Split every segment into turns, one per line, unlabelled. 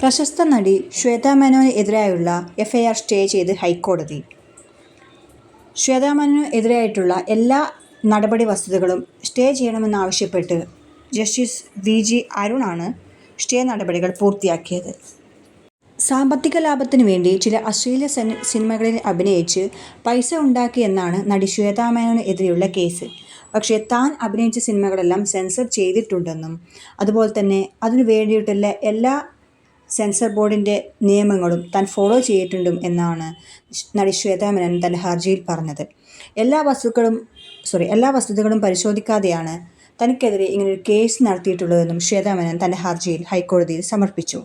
പ്രശസ്ത നടി ശ്വേതാ മേനോന് എതിരായുള്ള എഫ്ഐആർ സ്റ്റേ ചെയ്ത് ഹൈക്കോടതി. ശ്വേതാ മേനോന് എതിരായിട്ടുള്ള എല്ലാ നടപടി വസ്തുതകളും സ്റ്റേ ചെയ്യണമെന്നാവശ്യപ്പെട്ട് ജസ്റ്റിസ് വി ജി അരുണാണ് സ്റ്റേ നടപടികൾ പൂർത്തിയാക്കിയത്. സാമ്പത്തിക ലാഭത്തിനു വേണ്ടി ചില അശ്ലീല സിനിമകളിൽ അഭിനയിച്ച് പൈസ ഉണ്ടാക്കിയെന്നാണ് നടി ശ്വേതാ മേനോനെതിരെയുള്ള കേസ്. പക്ഷേ താൻ അഭിനയിച്ച സിനിമകളെല്ലാം സെൻസർ ചെയ്തിട്ടുണ്ടെന്നും അതുപോലെ തന്നെ അതിനു വേണ്ടിയിട്ടുള്ള എല്ലാ സെൻസർ ബോർഡിന്റെ നിയമങ്ങളും താൻ ഫോളോ ചെയ്തിട്ടുണ്ടും എന്നാണ് നടി ശ്വേതാ മേനോൻ തന്റെ ഹർജിയിൽ പറഞ്ഞത്. എല്ലാ വസ്തുക്കളും സോറി എല്ലാ വസ്തുതകളും പരിശോധിക്കാതെയാണ് തനിക്കെതിരെ ഇങ്ങനൊരു കേസ് നടത്തിയിട്ടുള്ളതെന്നും ശ്വേതാ മേനോൻ തന്റെ ഹർജിയിൽ ഹൈക്കോടതിയിൽ സമർപ്പിച്ചു.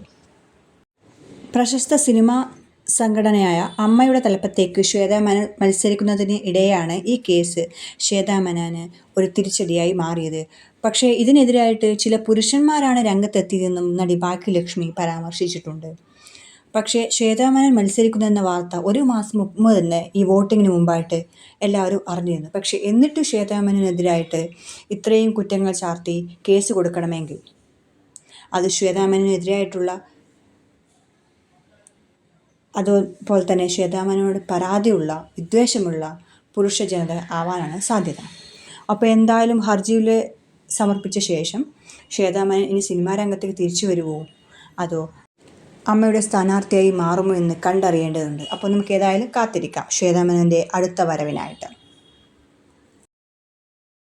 പ്രശസ്ത സിനിമ സംഘടനയായ അമ്മയുടെ തലപ്പത്തേക്ക് ശ്വേതാ മേനോൻ മത്സരിക്കുന്നതിന് ഇടെയാണ് ഈ കേസ്. ശ്വേതാ മേനോന് ഒരു തിരിച്ചടിയായി മാറിയത്. പക്ഷേ ഇതിനെതിരായിട്ട് ചില പുരുഷന്മാരാണ് രംഗത്തെത്തിയതെന്നും നടി ഭാഗ്യലക്ഷ്മി പരാമർശിച്ചിട്ടുണ്ട്. പക്ഷേ ശ്വേതാമേനൻ മത്സരിക്കുന്നുവെന്ന മത്സരിക്കുന്നെന്ന വാർത്ത ഒരു മാസം മുമ്പ് തന്നെ ഈ വോട്ടിങ്ങിന് മുമ്പായിട്ട് എല്ലാവരും അറിഞ്ഞിരുന്നു. പക്ഷേ എന്നിട്ട് ശ്വേതാമേനനെതിരായിട്ട് ഇത്രയും കുറ്റങ്ങൾ ചാർത്തി കേസ് കൊടുക്കണമെങ്കിൽ അത് ശ്വേതാമേനനെതിരായിട്ടുള്ള അതുപോലെ തന്നെ ശ്വേതാമനോട് പരാതിയുള്ള വിദ്വേഷമുള്ള പുരുഷ ജനത ആവാനാണ് സാധ്യത. അപ്പോൾ എന്തായാലും ഹർജിയിൽ സമർപ്പിച്ച ശേഷം ശ്വേതാമനൻ ഇനി സിനിമാ രംഗത്തേക്ക് തിരിച്ചു വരുമോ അതോ അമ്മയുടെ സ്ഥാനാർത്ഥിയായി മാറുമോ എന്ന് കണ്ടറിയേണ്ടതുണ്ട്. അപ്പോൾ നമുക്ക് ഏതായാലും കാത്തിരിക്കാം. ശ്വേതാമനന്റെ അടുത്ത വരവിനായിട്ട്.